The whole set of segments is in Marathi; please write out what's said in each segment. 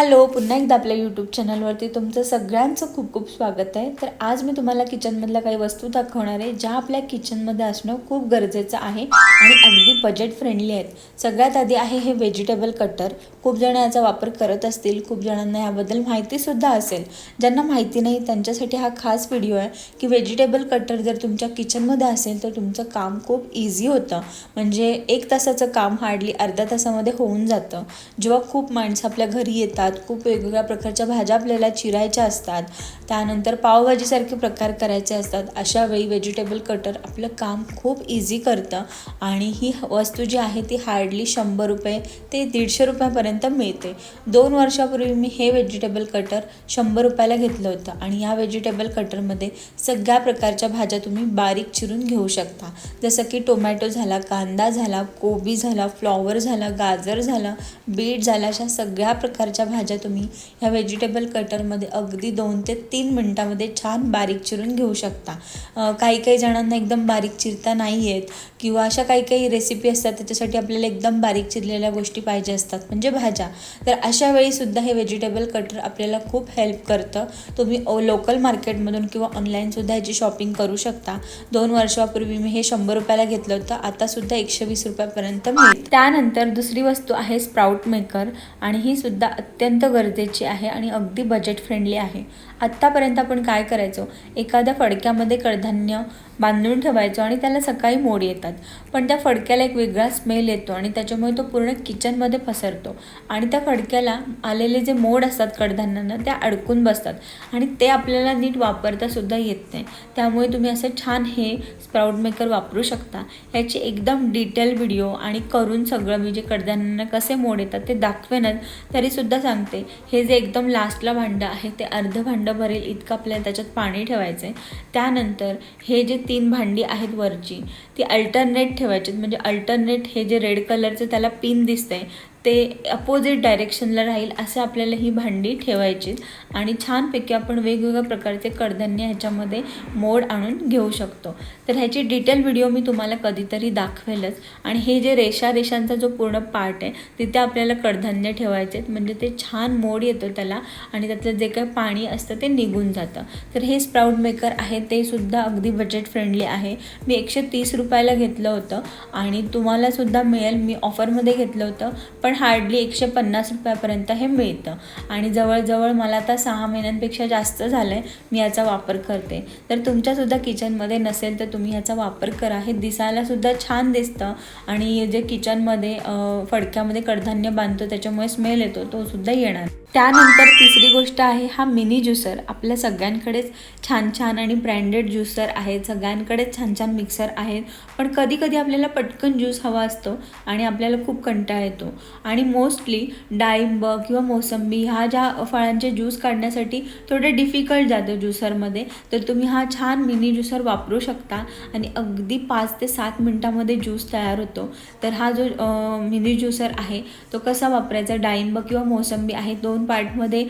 हॅलो पुन्हा एकदा आपल्या यूट्यूब चॅनलवरती तुमचं सगळ्यांचं खूप खूप स्वागत आहे. तर आज मी तुम्हाला किचनमधल्या काही वस्तू दाखवणार आहे ज्या आपल्या किचनमध्ये असणं खूप गरजेचं आहे आणि अगदी बजेट फ्रेंडली आहेत. सगळ्यात आधी आहे हे व्हेजिटेबल कटर खूप जण याचा वापर करत असतील खूप जणांना याबद्दल माहितीसुद्धा असेल. ज्यांना माहिती नाही त्यांच्यासाठी हा खास व्हिडिओ आहे की व्हेजिटेबल कटर जर तुमच्या किचनमध्ये असेल तर तुमचं काम खूप इझी होतं. म्हणजे एक तासाचं काम हार्डली अर्ध्या तासामध्ये होऊन जातं. जेव्हा खूप माणसं आपल्या घरी येतात खूप वेगवेगळ्या प्रकारच्या भाज्या आपल्याला चिरायच्या असतात. त्यानंतर पावभाजीसारखे प्रकार करायचे असतात. अशा वेळी व्हेजिटेबल कटर आपलं काम खूप इझी करतं आणि ही वस्तू जी आहे ती हार्डली शंभर रुपये ते दीडशे रुपयापर्यंत मिळते. दोन वर्षापूर्वी मी हे व्हेजिटेबल कटर शंभर रुपयाला घेतलं होतं आणि या व्हेजिटेबल कटरमध्ये सगळ्या प्रकारच्या भाज्या तुम्ही बारीक चिरून घेऊ शकता. जसं की टोमॅटो झाला कांदा झाला कोबी झाला फ्लॉवर झाला गाजर झालं बीट झाला अशा सगळ्या प्रकारच्या भाज्या तुम्ही ह्या व्हेजिटेबल कटरमध्ये अगदी दोन ते तीन मिनटामध्ये छान बारीक चिरून घेऊ शकता. काही काही जणांना एकदम बारीक चिरता नाही आहेत किंवा अशा काही काही रेसिपी असतात त्याच्यासाठी आपल्याला एकदम बारीक चिरलेल्या गोष्टी पाहिजे असतात म्हणजे भाज्या. तर अशा वेळीसुद्धा हे व्हेजिटेबल कटर आपल्याला खूप हेल्प करतं. तुम्ही लोकल मार्केटमधून किंवा ऑनलाईनसुद्धा ह्याची शॉपिंग करू शकता. दोन वर्षापूर्वी मी हे शंभर रुपयाला घेतलं होतं आतासुद्धा एकशे वीस रुपयापर्यंत मिळेल त्यानंतर दुसरी वस्तू आहे स्प्राऊट मेकर आणि ही सुद्धा अत्यंत गरजेची आहे आणि अगदी बजेट फ्रेंडली आहे. आत्तापर्यंत आपण काय करायचो? एखाद्या फडक्यामध्ये कडधान्य बांधून ठेवायचो आणि त्याला सकाळी मोड येतात. पण त्या फडक्याला एक वेगळा स्मेल येतो आणि त्याच्यामुळे तो पूर्ण किचनमध्ये पसरतो. आणि त्या फडक्याला आलेले जे मोड असतात कडधान्यांना त्या अडकून बसतात. आणि ते आपल्याला नीट वापरतासुद्धा येत नाही. त्यामुळे तुम्ही असं छान हे स्प्राउट मेकर वापरू शकता. याची एकदम डिटेल व्हिडिओ आणि करून सगळं मी जे कडधान्यांना कसे मोड येतात ते दाखवेनच. तरीसुद्धा सांगते. हे जे एकदम लास्टला भांडं आहे ते अर्धं भांडं भरेल इतकं आपल्याला त्याच्यात पाणी ठेवायचं आहे त्यानंतर हे जे तीन भांडी आहेत वरची ती अल्टरनेट ठेवायची. म्हणजे अल्टरनेट हे जे रेड कलरचं त्याला पिन दिसतंय ते अपोजिट डायरेक्शनला राहील असं आपल्याला ही भांडी ठेवायची आणि छानपैकी आपण वेगवेगळ्या प्रकारचे कडधान्य ह्याच्यामध्ये मोड आणून घेऊ शकतो. तर ह्याची डिटेल व्हिडिओ मी तुम्हाला कधीतरी दाखवेलच. आणि हे जे रेषा रेषांचा जो पूर्ण पार्ट आहे तिथे आपल्याला कडधान्य ठेवायचे आहेत. म्हणजे ते छान मोड येतो त्याला आणि त्यातलं जे काही पाणी असतं ते निघून जातं. तर हे स्प्राऊट मेकर आहे ते सुद्धा अगदी बजेट फ्रेंडली आहे. मी एकशे तीस रुपयाला घेतलं होतं आणि तुम्हालासुद्धा मिळेल. मी ऑफरमध्ये घेतलं होतं. पण पण हार्डली एकशे पन्नास रुपयापर्यंत हे मिळतं. आणि जवळजवळ मला आता सहा महिन्यांपेक्षा जास्त झालं आहे मी याचा वापर करते. तर तुमच्यासुद्धा किचनमध्ये नसेल तर तुम्ही याचा वापर करा. हे दिसायलासुद्धा छान दिसतं. आणि जे किचनमध्ये फडक्यामध्ये कडधान्य बांधतो त्याच्यामुळे स्मेल येतो तो सुद्धा येणार. त्यानंतर तिसरी गोष्ट आहे हा मिनी ज्युसर. आपल्या सगळ्यांकडेच छान छान आणि ब्रँडेड ज्युसर आहेत. सगळ्यांकडेच छान छान मिक्सर आहेत. पण कधी कधी आपल्याला पटकन ज्यूस हवा असतो आणि आपल्याला खूप कंटाळा येतो. आणि मोस्टली डाळिंब किंवा मोसंबी ह्या ज्या फळांचे ज्यूस काढण्यासाठी थोडं डिफिकल्ट जातं ज्युसरमध्ये तर तुम्ही हा छान मिनी ज्युसर वापरू शकता. आणि अगदी पाच ते सात मिनटामध्ये ज्यूस तयार होतो. तर हा जो मिनी ज्युसर आहे तो कसा वापरायचा? डाळिंब किंवा मोसंबी आहे दोन पार्टमध्ये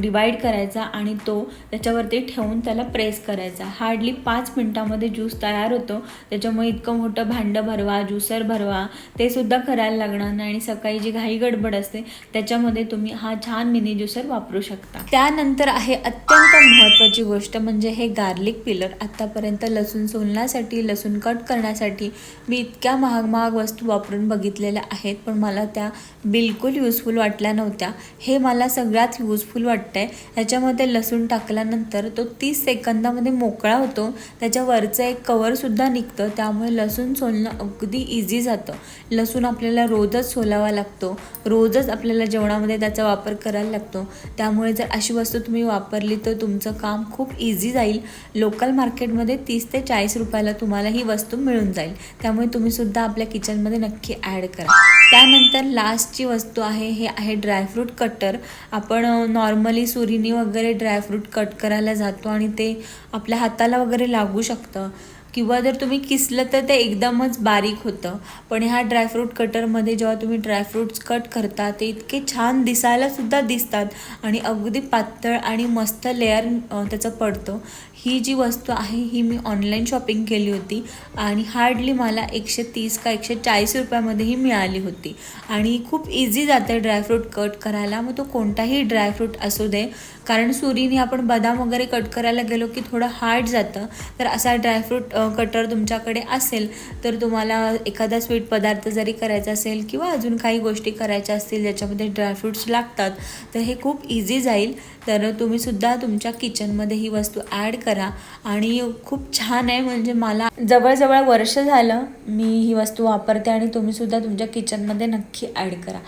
डिवाईड करायचा आणि तो त्याच्यावरती ठेवून त्याला प्रेस करायचा. हार्डली पाच मिनटामध्ये ज्यूस तयार होतो. त्याच्यामुळे इतकं मोठं भांडं भरवा ज्युसर भरवा ते सुद्धा करायला लागणार नाही आणि सकाळी जी घाई गडबड असते त्याच्यामध्ये तुम्ही हा छान मिनी ज्युसर वापरू शकता. त्यानंतर आहे अत्यंत महत्त्वाची गोष्ट म्हणजे हे गार्लिक पिलर आत्तापर्यंत लसूण सोलण्यासाठी लसूण कट करण्यासाठी मी इतक्या महाग महाग वस्तू वापरून बघितलेल्या आहेत पण मला त्या बिलकुल युजफुल वाटल्या नव्हत्या. हे मला सगळ्यात युजफुल वाटतं आहे ह्याच्यामध्ये लसूण टाकल्यानंतर तो तीस सेकंदामध्ये मोकळा होतो. त्याच्यावरचं एक कवरसुद्धा निघतं. त्यामुळे लसूण सोलणं अगदी इझी जातं. लसूण आपल्याला रोजच सोलावा लागतं. लागतो. रोजच आपल्याला जेवणामध्ये त्याचा वापर करायला लागतो. त्यामुळे जर अशी वस्तू तुम्ही वापरली तर तुमचं काम खूप इझी जाईल. लोकल मार्केटमध्ये तीस ते चाळीस रुपयाला तुम्हाला ही वस्तू मिळून जाईल. त्यामुळे तुम्हीसुद्धा आपल्या किचनमध्ये नक्की ॲड करा. त्यानंतर लास्टची वस्तू आहे हे आहे ड्रायफ्रूट कटर आपण नॉर्मली सुरीनी वगैरे ड्रायफ्रूट कट करायला जातो आणि ते आपल्या हाताला वगैरे लागू शकतं. किंवा जर तुम्ही किसलं तर ते एकदमच बारीक होतं. पण ह्या ड्रायफ्रूट कटरमध्ये जेव्हा तुम्ही ड्रायफ्रूट्स कट करता ते इतके छान दिसायलासुद्धा दिसतात आणि अगदी पातळ आणि मस्त लेअर त्याचं पडतं. ही जी वस्तू आहे ही मी ऑनलाईन शॉपिंग केली होती आणि हार्डली मला एकशे तीस का एकशे चाळीस रुपयामध्ये ही मिळाली होती. आणि खूप इझी जाते ड्रायफ्रूट कट करायला मग तो कोणताही ड्रायफ्रूट असू दे कारण सुरीने आपण बदाम वगैरे कट करायला गेलो की थोडं हार्ड जातं. तर असा ड्रायफ्रूट कटर तुमच्याकडे असेल तर तुम्हाला एखादा स्वीट पदार्थ जरी करायचा असेल किंवा अजून काही गोष्टी करायच्या असतील ज्याच्यामध्ये ड्रायफ्रूट्स लागतात तर हे खूप इझी जाईल. तर तुम्हीसुद्धा तुमच्या किचनमध्ये ही वस्तू ॲड करा. आणि खूप छान आहे म्हणजे मला जवळजवळ वर्ष झालं मी ही वस्तू वापरते आणि तुम्हीसुद्धा तुमच्या किचनमध्ये नक्की ॲड करा.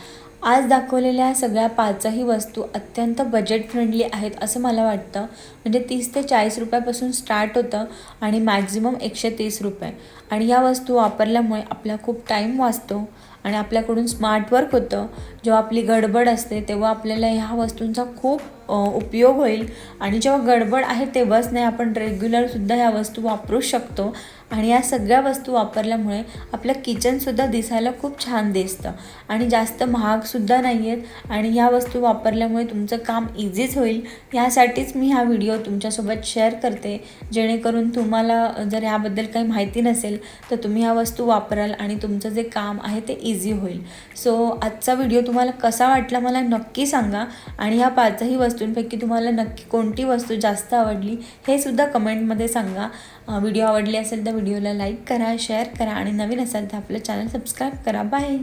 आज दाखवलेल्या सगळ्या पाचही वस्तू अत्यंत बजेट फ्रेंडली आहेत असं मला वाटतं. म्हणजे तीस ते चाळीस रुपयापासून स्टार्ट होतं आणि मॅक्झिमम एकशे तीस रुपये. आणि ह्या वस्तू वापरल्यामुळे आपला खूप टाईम वाचतो आणि आपल्याकडून स्मार्ट वर्क होतं. जेव्हा आपली गडबड असते तेव्हा आपल्याला ह्या वस्तूंचा खूप उपयोग होईल. आणि जेव्हा गडबड आहे तेव्हाच नाही आपण रेग्युलरसुद्धा ह्या वस्तू वापरू शकतो. आणि या सगळ्या वस्तू वापरल्यामुळे आपलं किचनसुद्धा दिसायला खूप छान दिसतं. आणि जास्त महागसुद्धा नाही आहेत आणि ह्या वस्तू वापरल्यामुळे तुमचं काम इझीच होईल. ह्यासाठीच मी हा व्हिडिओ तुमच्यासोबत शेअर करते. जेणेकरून तुम्हाला जर ह्याबद्दल काही माहिती नसेल तर तुम्ही ह्या वस्तू वापराल आणि तुमचं जे काम आहे ते इझी होईल. सो आजचा व्हिडिओ तुम्हाला कसा वाटला मला नक्की सांगा. आणि ह्या पाचही वस्तूंपैकी तुम्हाला नक्की कोणती वस्तू जास्त आवडली हे सुद्धा कमेंटमध्ये सांगा. व्हिडिओ आवडली असेल तर व्हिडिओला लाईक करा शेअर करा आणि नवीन असाल तर आपलं चॅनल सबस्क्राईब करा. बाय.